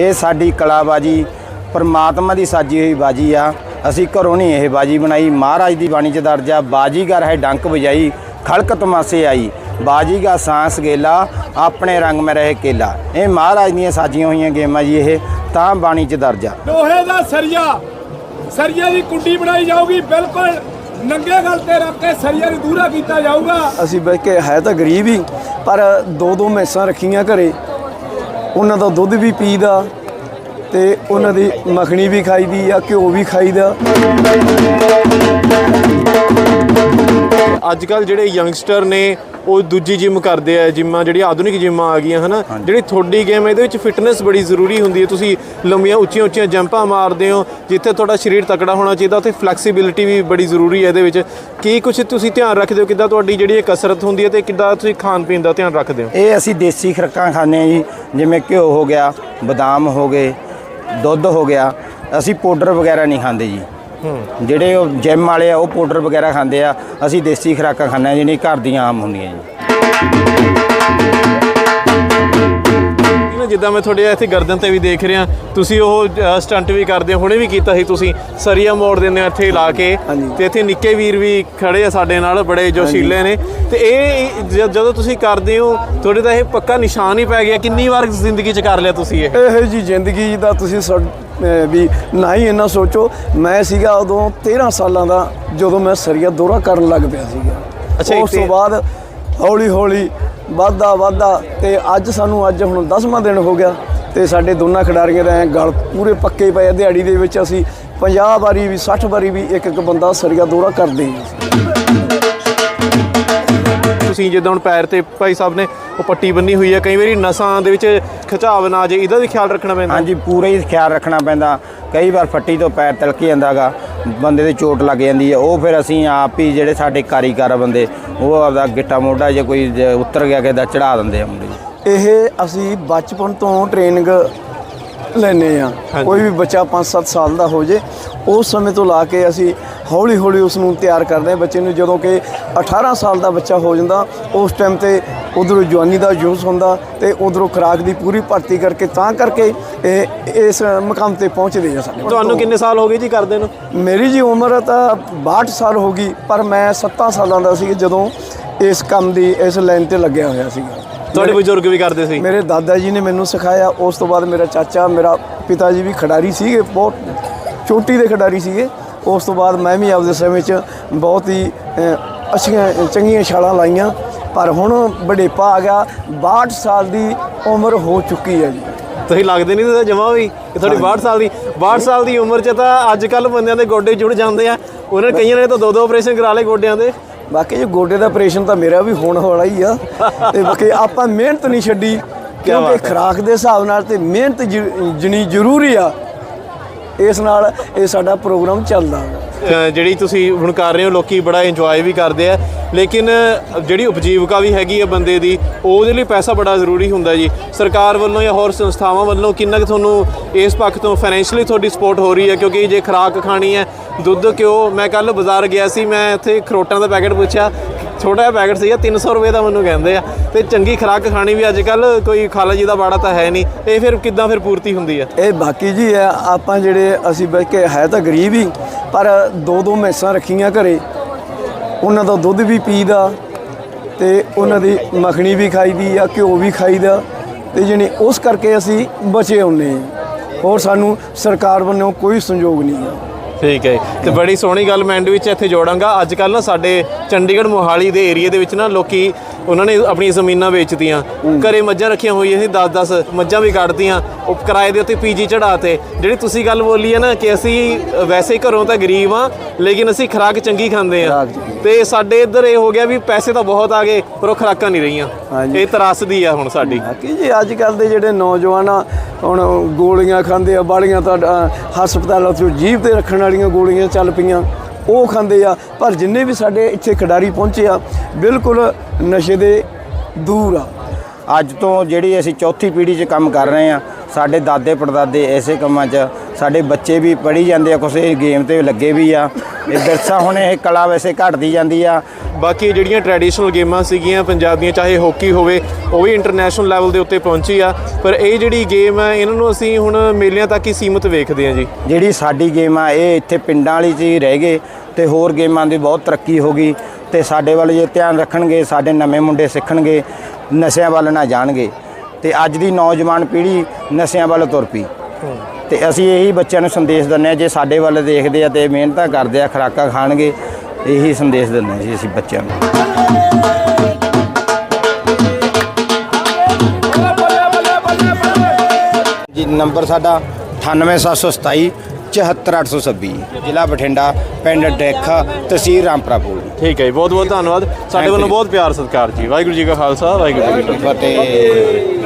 ਇਹ ਸਾਡੀ ਕਲਾਬਾਜੀ ਪਰਮਾਤਮਾ ਦੀ ਸਾਜੀ ਹੋਈ ਬਾਜੀ ਆ। ਅਸੀਂ ਘਰੋਂ ਨਹੀਂ ਇਹ ਬਾਜੀ ਬਣਾਈ। ਮਹਾਰਾਜ ਦੀ ਬਾਣੀ ਚ ਦਰਜਾ ਬਾਜੀਗਰ ਹੈ ਡੰਕ ਵਜਾਈ ਖਲਕ ਤਮਾਸੇ ਆਈ। ਬਾਜੀਗਾ ਸਾਂਸ ਗੇਲਾ ਆਪਣੇ ਰੰਗ ਮੇ ਰਹੇ ਕੇਲਾ। ਇਹ ਮਹਾਰਾਜ ਦੀਆਂ ਸਾਜੀਆਂ ਹੋਈਆਂ ਗੇਮਾਂ ਜੀ ਇਹ ਤਾਂ ਬਾਣੀ ਚ ਦਰਜਾ ਲੋਹੇ ਦਾ ਸਰੀਆ ਸਰੀਏ ਦੀ ਕੁੰਡੀ ਬਣਾਈ ਜਾਊਗੀ ਬਿਲਕੁਲ ਨੰਗੇ ਗਲ ਤੇ ਰੱਖ ਕੇ ਸਰੀਏ ਨੂੰ ਦੂਰਾ ਕੀਤਾ ਜਾਊਗਾ। ਅਸੀਂ ਬਹਿ ਕੇ ਹੈ ਤਾਂ ਗਰੀਬ ਹੀ ਪਰ ਦੋ ਦੋ ਮੈਸਾਂ ਰੱਖੀਆਂ ਘਰੇ। ਉਹਨਾਂ ਦਾ ਦੁੱਧ ਵੀ ਪੀਦਾ ਤੇ ਉਹਨਾਂ ਦੀ ਮੱਖਣੀ ਵੀ ਖਾਈਦੀ ਆ, ਘਿਓ ਵੀ ਖਾਈਦਾ। ਅੱਜ ਕੱਲ ਜਿਹੜੇ ਯੰਗਸਟਰ ਨੇ ਉਹ ਦੂਜੀ ਜਿਮ ਕਰਦੇ ਆ ਜਿੰਮਾਂ ਜਿਹੜੀਆਂ ਆਧੁਨਿਕ ਜਿੰਮਾਂ ਆ ਗਈਆਂ ਹਨਾ? ਜਿਹੜੀ ਤੁਹਾਡੀ ਗੇਮ ਇਹਦੇ ਵਿੱਚ ਫਿਟਨੈਸ ਬੜੀ ਜ਼ਰੂਰੀ ਹੁੰਦੀ ਹੈ। ਤੁਸੀਂ ਲੰਮੀਆਂ ਉੱਚੀਆਂ ਉੱਚੀਆਂ ਜੰਪਾਂ ਮਾਰਦੇ ਹੋ ਜਿੱਥੇ ਤੁਹਾਡਾ ਸਰੀਰ ਤਕੜਾ ਹੋਣਾ ਚਾਹੀਦਾ ਉੱਥੇ ਫਲੈਕਸੀਬਿਲਿਟੀ ਵੀ ਬੜੀ ਜ਼ਰੂਰੀ ਹੈ ਇਹਦੇ ਵਿੱਚ। ਕੀ ਕੁਝ ਤੁਸੀਂ ਧਿਆਨ ਰੱਖਦੇ ਹੋ? ਕਿੱਦਾਂ ਤੁਹਾਡੀ ਜਿਹੜੀ ਇਹ ਕਸਰਤ ਹੁੰਦੀ ਹੈ ਤੇ ਕਿੱਦਾਂ ਤੁਸੀਂ ਖਾਣ ਪੀਣ ਦਾ ਧਿਆਨ ਰੱਖਦੇ ਹੋ? ਇਹ ਅਸੀਂ ਦੇਸੀ ਖੁਰਾਕਾਂ ਖਾਂਦੇ ਹਾਂ ਜੀ ਜਿਵੇਂ ਘਿਓ ਹੋ ਗਿਆ ਬਦਾਮ ਹੋ ਗਏ ਦੁੱਧ ਹੋ ਗਿਆ ਅਸੀਂ ਪਾਊਡਰ ਵਗੈਰਾ ਨਹੀਂ ਖਾਂਦੇ ਜੀ। ਜਿਹੜੇ ਉਹ ਜਿਮ ਵਾਲੇ ਆ ਉਹ ਪਾਊਡਰ ਵਗੈਰਾ ਖਾਂਦੇ ਆ। ਅਸੀਂ ਦੇਸੀ ਖੁਰਾਕਾਂ ਖਾਂਦੇ ਹਾਂ ਜਿਹੜੀਆਂ ਘਰ ਦੀਆਂ ਆਮ ਹੁੰਦੀਆਂ ਜੀ। ਨਾ ਜਿੱਦਾਂ ਮੈਂ ਤੁਹਾਡੇ ਇੱਥੇ ਗਰਦਨ ਤੇ ਵੀ ਦੇਖ ਰਿਹਾ ਤੁਸੀਂ ਉਹ ਸਟੰਟ ਵੀ ਕਰਦੇ ਹੋ ਹੁਣੇ ਵੀ ਕੀਤਾ ਸੀ ਤੁਸੀਂ। ਸਰੀਆ ਮੋੜ ਦਿੰਦੇ ਹੋ ਇੱਥੇ ਲਾ ਕੇ। ਹਾਂਜੀ। ਤੇ ਇੱਥੇ ਨਿੱਕੇ ਵੀਰ ਵੀ ਖੜੇ ਆ ਸਾਡੇ ਨਾਲ ਬੜੇ ਜੋਸ਼ੀਲੇ ਨੇ। ਤੇ ਇਹ ਜ- ਜਦੋਂ ਤੁਸੀਂ ਕਰਦੇ ਹੋ ਤੁਹਾਡੇ ਤਾਂ ਇਹ ਪੱਕਾ ਨਿਸ਼ਾਨ ਹੀ ਪੈ ਗਿਆ। ਕਿੰਨੀ ਵਾਰ ਜ਼ਿੰਦਗੀ 'ਚ ਕਰ ਲਿਆ ਤੁਸੀਂ ਇਹ? ਇਹੋ ਜੀ ਜ਼ਿੰਦਗੀ ਦਾ ਤੁਸੀਂ ਵੀ ਨਾ ਹੀ ਇੰਨਾ ਸੋਚੋ। ਮੈਂ ਸੀਗਾ ਉਦੋਂ 13 ਸਾਲਾਂ ਦਾ ਜਦੋਂ ਮੈਂ ਸਰੀਆ ਦੌਰਾ ਕਰਨ ਲੱਗ ਪਿਆ ਸੀਗਾ। ਅੱਛਾ, ਉਸ ਤੋਂ ਬਾਅਦ ਹੌਲੀ ਹੌਲੀ ਵਾਧਾ ਵਾਧਾ ਤੇ ਅੱਜ ਸਾਨੂੰ ਅੱਜ ਹੁਣ 10ਵਾਂ ਦਿਨ ਹੋ ਗਿਆ ਤੇ ਸਾਡੇ ਦੋਨਾਂ ਖਿਡਾਰੀਆਂ ਦਾ ਗਲ ਪੂਰੇ ਪੱਕੇ ਪਏ। ਦਿਹਾੜੀ ਦੇ ਵਿੱਚ ਅਸੀਂ 50 ਵਾਰੀ ਵੀ 60 ਵਾਰੀ ਵੀ ਇੱਕ ਇੱਕ ਬੰਦਾ ਸਰੀਆ ਦੌਰਾ ਕਰਦੇ ਹਾਂ ਤੁਸੀਂ ਜਿੱਦਾਂ ਹੁਣ ਪੈਰ ਤੇ ਭਾਈ ਸਾਹਿਬ ਨੇ ਉਹ ਪੱਟੀ ਬੰਨੀ ਹੋਈ ਹੈ ਕਈ ਵਾਰੀ ਨਸਾਂ ਦੇ ਵਿੱਚ ਖਿਚਾਵ ਨਾ ਆ ਜੇ ਇਹਦਾ ਵੀ ਖਿਆਲ ਰੱਖਣਾ ਪੈਂਦਾ? ਹਾਂਜੀ ਪੂਰਾ ਹੀ ਖਿਆਲ ਰੱਖਣਾ ਪੈਂਦਾ। ਕਈ ਵਾਰ ਫੱਟੀ ਤੋਂ ਪੈਰ ਤਿਲਕ ਜਾਂਦਾਗਾ ਬੰਦੇ ਦੇ ਚੋਟ ਲੱਗ ਜਾਂਦੀ ਹੈ। ਉਹ ਫਿਰ ਅਸੀਂ ਆਪ ਹੀ ਜਿਹੜੇ ਸਾਡੇ ਕਾਰੀਗਰ ਬੰਦੇ ਉਹ ਆਪਦਾ ਗਿੱਟਾ ਮੋਢਾ ਜੇ ਕੋਈ ਉਤਰ ਗਿਆ ਕਿਸੇ ਦਾ ਚੜਾ ਦਿੰਦੇ ਆ ਮੁੰਡੇ। ਇਹ ਅਸੀਂ ਬਚਪਨ ਤੋਂ ਟ੍ਰੇਨਿੰਗ ਲੈਨੇ ਆ ਕੋਈ ਵੀ ਬੱਚਾ 5-7 ਸਾਲ ਦਾ ਹੋ ਜੇ ਉਸ ਸਮੇਂ ਤੋਂ ਲਾ ਕੇ ਅਸੀਂ ਹੌਲੀ ਹੌਲੀ ਉਸ ਨੂੰ ਤਿਆਰ ਕਰਦੇ ਹਾਂ। ਬੱਚੇ ਨੂੰ ਜਦੋਂ ਕਿ 18 ਸਾਲ ਦਾ ਬੱਚਾ ਹੋ ਜਾਂਦਾ ਉਸ ਟਾਈਮ ਤੇ ਉਧਰੋਂ ਜਵਾਨੀ ਦਾ ਜੋਸ਼ ਹੁੰਦਾ ਤੇ ਉਧਰੋਂ ਖੁਰਾਕ ਦੀ ਪੂਰੀ ਭਰਤੀ ਕਰਕੇ ਤਾਂ ਕਰਕੇ ਇਹ ਇਸ ਮਕਾਮ ਤੇ ਪਹੁੰਚਦੇ ਆ ਸਾਡੇ ਤੁਹਾਨੂੰ ਕਿੰਨੇ ਸਾਲ ਹੋ ਗਏ ਜੀ ਕਰਦੇ ਨੂੰ? ਮੇਰੀ ਜੀ ਉਮਰ ਤਾਂ 62 ਸਾਲ ਹੋ ਗਈ ਪਰ ਮੈਂ 7 ਸਾਲਾਂ ਦਾ ਸੀ ਜਦੋਂ ਇਸ ਕੰਮ ਦੀ ਇਸ ਲਾਈਨ ਤੇ ਲੱਗਿਆ ਹੋਇਆ ਸੀਗਾ। ਤੁਹਾਡੇ ਬਜ਼ੁਰਗ ਵੀ ਕਰਦੇ ਸੀ? ਮੇਰੇ ਦਾਦਾ ਜੀ ਨੇ ਮੈਨੂੰ ਸਿਖਾਇਆ ਉਸ ਤੋਂ ਬਾਅਦ ਮੇਰਾ ਚਾਚਾ ਮੇਰਾ ਪਿਤਾ ਜੀ ਵੀ ਖਿਡਾਰੀ ਸੀਗੇ ਬਹੁਤ ਚੋਟੀ ਦੇ ਖਿਡਾਰੀ ਸੀਗੇ। ਉਸ ਤੋਂ ਬਾਅਦ ਮੈਂ ਵੀ ਆਪਦੇ ਸਮੇਂ 'ਚ ਬਹੁਤ ਹੀ ਅੱਛੀਆਂ ਚੰਗੀਆਂ ਛਾਲਾਂ ਲਾਈਆਂ। ਪਰ ਹੁਣ ਵਡੇਪਾ ਆ ਗਿਆ 62 ਸਾਲ ਦੀ ਉਮਰ ਹੋ ਚੁੱਕੀ ਹੈ ਜੀ। ਤੁਸੀਂ ਲੱਗਦੇ ਨਹੀਂ ਤੇ ਜਮਾ ਵੀ ਕਿ ਤੁਹਾਡੀ 62 ਸਾਲ ਦੀ 62 ਸਾਲ ਦੀ ਉਮਰ 'ਚ ਤਾਂ ਅੱਜ ਕੱਲ ਬੰਦਿਆਂ ਦੇ ਗੋਡੇ ਜੁੜ ਜਾਂਦੇ ਆ। ਉਹਨਾਂ ਕਈਆਂ ਨੇ ਤਾਂ ਦੋ ਦੋ ਆਪਰੇਸ਼ਨ ਕਰਾ ਲਏ ਗੋਡਿਆਂ ਦੇ। ਬਾਕੀ ਜੇ ਗੋਡੇ ਦਾ ਆਪਰੇਸ਼ਨ ਤਾਂ ਮੇਰਾ ਵੀ ਹੋਣ ਵਾਲਾ ਹੀ ਆ ਤੇ ਬਾਕੀ ਆਪਾਂ ਮਿਹਨਤ ਨਹੀਂ ਛੱਡੀ ਕਿਉਂਕਿ। ਖੁਰਾਕ ਦੇ ਹਿਸਾਬ ਨਾਲ ਤੇ ਮਿਹਨਤ ਜ- ਜਣੀ ਜ਼ਰੂਰੀ ਆ ਇਸ ਨਾਲ ਇਹ ਸਾਡਾ ਪ੍ਰੋਗਰਾਮ ਚੱਲਦਾ ਹੈ ਜਿਹੜੀ ਤੁਸੀਂ ਹੁਣ ਕਰ ਰਹੇ ਹੋ, ਲੋਕੀ ਬੜਾ ਇੰਜੋਏ ਵੀ ਕਰਦੇ ਆ। ਲੇਕਿਨ ਜਿਹੜੀ ਉਪਜੀਵਕਾ ਵੀ ਹੈਗੀ ਆ ਬੰਦੇ ਦੀ, ਉਹਦੇ ਲਈ ਪੈਸਾ ਬੜਾ ਜ਼ਰੂਰੀ ਹੁੰਦਾ ਜੀ। ਸਰਕਾਰ ਵੱਲੋਂ ਜਾਂ ਹੋਰ ਸੰਸਥਾਵਾਂ ਵੱਲੋਂ ਕਿੰਨਾ ਕੁ ਤੁਹਾਨੂੰ ਇਸ ਪੱਖ ਤੋਂ ਫਾਈਨੈਂਸ਼ੀਅਲੀ ਤੁਹਾਡੀ ਸਪੋਰਟ ਹੋ ਰਹੀ ਹੈ? ਕਿਉਂਕਿ ਜੇ ਖੁਰਾਕ ਖਾਣੀ ਹੈ, ਦੁੱਧ, ਘਿਓ, ਮੈਂ ਕੱਲ ਬਾਜ਼ਾਰ ਗਿਆ ਸੀ, ਮੈਂ ਇੱਥੇ ਖਰੋਟਾਂ ਦਾ ਪੈਕੇਟ ਪੁੱਛਿਆ ਛੋਟਾ ਜਿਹਾ ਪੈਕਟ ਸੀਗਾ 300 ਰੁਪਏ ਦਾ ਮੈਨੂੰ ਕਹਿੰਦੇ ਆ। ਤੇ ਚੰਗੀ ਖੁਰਾਕ ਖਾਣੀ ਵੀ ਅੱਜ ਕੱਲ ਕੋਈ ਖਾਲਾ ਜੀ ਦਾ ਬਾੜਾ ਤਾਂ ਹੈ ਨਹੀਂ। ਇਹ ਫਿਰ ਕਿੱਦਾਂ ਫਿਰ ਪੂਰਤੀ ਹੁੰਦੀ ਆ? ਇਹ ਬਾਕੀ ਜੀ ਹੈ ਆਪਾਂ ਜਿਹੜੇ ਅਸੀਂ ਬਹਿ ਹੈ ਤਾਂ ਗਰੀਬ ਹੀ, ਪਰ ਦੋ ਦੋ ਮੈਸਾਂ ਰੱਖੀਆਂ ਘਰੇ। ਉਹਨਾਂ ਦਾ ਦੁੱਧ ਵੀ ਪੀਦਾ, ਤੇ ਉਹਨਾਂ ਦੀ ਮੱਖਣੀ ਵੀ ਖਾਈਦੀ ਆ, ਘਿਓ ਵੀ ਖਾਈਦਾ। ਤੇ ਜਣੀ ਉਸ ਕਰਕੇ ਅਸੀਂ ਬਚੇ ਹੁੰਨੇ ਹਾਂ ਹੋਰ ਸਾਨੂੰ ਸਰਕਾਰ ਵੱਲੋਂ ਕੋਈ ਸੰਯੋਗ ਨਹੀਂ ਆ। ਠੀਕ ਹੈ ਤੇ ਬੜੀ ਸੋਹਣੀ ਗੱਲ ਮੈਂ ਐਂਡ ਵਿੱਚ ਇੱਥੇ ਜੋੜਾਂਗਾ। ਅੱਜ ਕੱਲ ਨਾ ਸਾਡੇ ਚੰਡੀਗੜ੍ਹ ਮੋਹਾਲੀ ਦੇ ਏਰੀਆ ਦੇ ਵਿੱਚ ਨਾ ਲੋਕੀ ਉਹਨਾਂ ਨੇ ਆਪਣੀਆਂ ਜ਼ਮੀਨਾਂ ਵੇਚਤੀਆਂ। ਘਰੇ ਮੱਝਾਂ ਰੱਖੀਆਂ ਹੋਈਆਂ ਸੀ 10-10 ਮੱਝਾਂ ਵੀ ਕੱਢਤੀਆਂ। ਉਹ ਕਿਰਾਏ ਦੇ ਉੱਤੇ ਪੀਜੀ ਚੜਾਤੇ ਜਿਹੜੀ ਤੁਸੀਂ ਗੱਲ ਬੋਲੀ ਹੈ ਨਾ ਕਿ ਅਸੀਂ ਅ, ਵੈਸੇ ਹੀ ਘਰੋਂ ਤਾਂ ਗਰੀਬ ਆ ਲੇਕਿਨ ਅਸੀਂ ਖੁਰਾਕ ਚੰਗੀ ਖਾਂਦੇ ਆ ਖੁਰਾਕ ਚੰਗੀ। ਤੇ ਸਾਡੇ ਇੱਧਰ ਇਹ ਹੋ ਗਿਆ ਵੀ ਪੈਸੇ ਤਾਂ ਬਹੁਤ ਆ ਗਏ ਪਰ ਉਹ ਖੁਰਾਕਾਂ ਨਹੀਂ ਰਹੀਆਂ। ਹਾਂਜੀ। ਇਹ ਤਰਾਸਦੀ ਆ ਹੁਣ ਸਾਡੀ। ਬਾਕੀ ਜੀ ਅੱਜ ਕੱਲ ਦੇ ਜਿਹੜੇ ਨੌਜਵਾਨ ਆ ਹੁਣ ਗੋਲੀਆਂ ਖਾਂਦੇ ਆ, ਬਾਲੀਆਂ ਤਾਂ ਹਸਪਤਾਲਾਂ ਤੋਂ ਜੀਭ ਤੇ ਰੱਖਣ ਵਾਲੀਆਂ ਗੋਲੀਆਂ ਚੱਲ ਪਈਆਂ। ਉਹ ਖਾਂਦੇ ਆ, ਪਰ ਜਿੰਨੇ ਵੀ ਸਾਡੇ ਇੱਥੇ ਖਿਡਾਰੀ ਪਹੁੰਚੇ ਆ, ਬਿਲਕੁਲ ਨਸ਼ੇ ਦੇ ਦੂਰ ਆ। ਅੱਜ ਤੋਂ ਜਿਹੜੀ ਅਸੀਂ ਚੌਥੀ ਪੀੜ੍ਹੀ 'ਚ ਕੰਮ ਕਰ ਰਹੇ ਆ, ਸਾਡੇ ਦਾਦੇ ਪੜਦਾਦੇ ਐਸੇ ਕੰਮਾਂ 'ਚ, ਸਾਡੇ ਬੱਚੇ ਵੀ ਪੜ੍ਹੀ ਜਾਂਦੇ ਆ, ਕੁਛ ਗੇਮ ਤੇ ਲੱਗੇ ਵੀ ਆ। ਇਹ ਵਿਰਸਾ ਹੁਣ ਇਹ ਕਲਾ ਵੈਸੇ ਘਟਦੀ ਜਾਂਦੀ ਆ। ਬਾਕੀ ਜਿਹੜੀਆਂ ਟ੍ਰੈਡੀਸ਼ਨਲ ਗੇਮਾਂ ਸੀਗੀਆਂ ਪੰਜਾਬ ਦੀਆਂ ਚਾਹੇ ਹਾਕੀ ਹੋਵੇ ਉਹ ਵੀ ਇੰਟਰਨੈਸ਼ਨਲ ਲੈਵਲ ਦੇ ਉੱਤੇ ਪਹੁੰਚੀ ਆ। ਪਰ ਇਹ ਜਿਹੜੀ ਗੇਮ ਹੈ ਇਹਨਾਂ ਨੂੰ ਅਸੀਂ ਹੁਣ ਮੇਲਿਆਂ ਤੱਕ ਹੀ ਸੀਮਿਤ ਵੇਖਦੇ ਹਾਂ ਜੀ। ਜਿਹੜੀ ਸਾਡੀ ਗੇਮ ਆ ਇਹ ਇੱਥੇ ਪਿੰਡਾਂ ਵਾਲੀ 'ਚ ਹੀ ਰਹਿ ਗਏ ਤੇ ਹੋਰ ਗੇਮਾਂ ਦੀ ਬਹੁਤ ਤਰੱਕੀ ਹੋ ਗਈ ਤੇ ਸਾਡੇ ਵੱਲ ਜੇ ਧਿਆਨ ਰੱਖਣਗੇ ਸਾਡੇ ਨਵੇਂ ਮੁੰਡੇ ਸਿੱਖਣਗੇ ਨਸ਼ਿਆਂ ਵੱਲ ਨਾ ਜਾਣਗੇ। ਤੇ ਅੱਜ ਦੀ ਨੌਜਵਾਨ ਪੀੜ੍ਹੀ ਨਸ਼ਿਆਂ ਵੱਲ ਤੁਰ ਪਈ। ਤੇ ਅਸੀਂ ਇਹੀ ਬੱਚਿਆਂ ਨੂੰ ਸੰਦੇਸ਼ ਦਿੰਦੇ ਆ ਜੇ ਸਾਡੇ ਵੱਲ ਦੇਖਦੇ ਆ ਤੇ ਮਿਹਨਤਾਂ ਕਰਦੇ ਆ ਖੁਰਾਕਾਂ ਖਾਣਗੇ ਇਹੀ ਸੰਦੇਸ਼ ਦਿੰਦੇ ਹਾਂ ਜੀ ਅਸੀਂ ਬੱਚਿਆਂ ਨੂੰ। ਜੀ ਨੰਬਰ ਸਾਡਾ 98727 74826 ਜ਼ਿਲ੍ਹਾ ਬਠਿੰਡਾ ਪਿੰਡ ਡੇਖਾ ਤਹਿਸੀਲ ਰਾਮਪੁਰਾ ਪੁਲ ਠੀਕ ਹੈ ਜੀ ਬਹੁਤ ਬਹੁਤ ਧੰਨਵਾਦ। ਸਾਡੇ ਵੱਲੋਂ. ਬਹੁਤ ਪਿਆਰ ਸਤਿਕਾਰ ਜੀ। ਵਾਹਿਗੁਰੂ ਜੀ ਕਾ ਖਾਲਸਾ ਵਾਹਿਗੁਰੂ ਜੀ ਕੀ ਫਤਿਹ।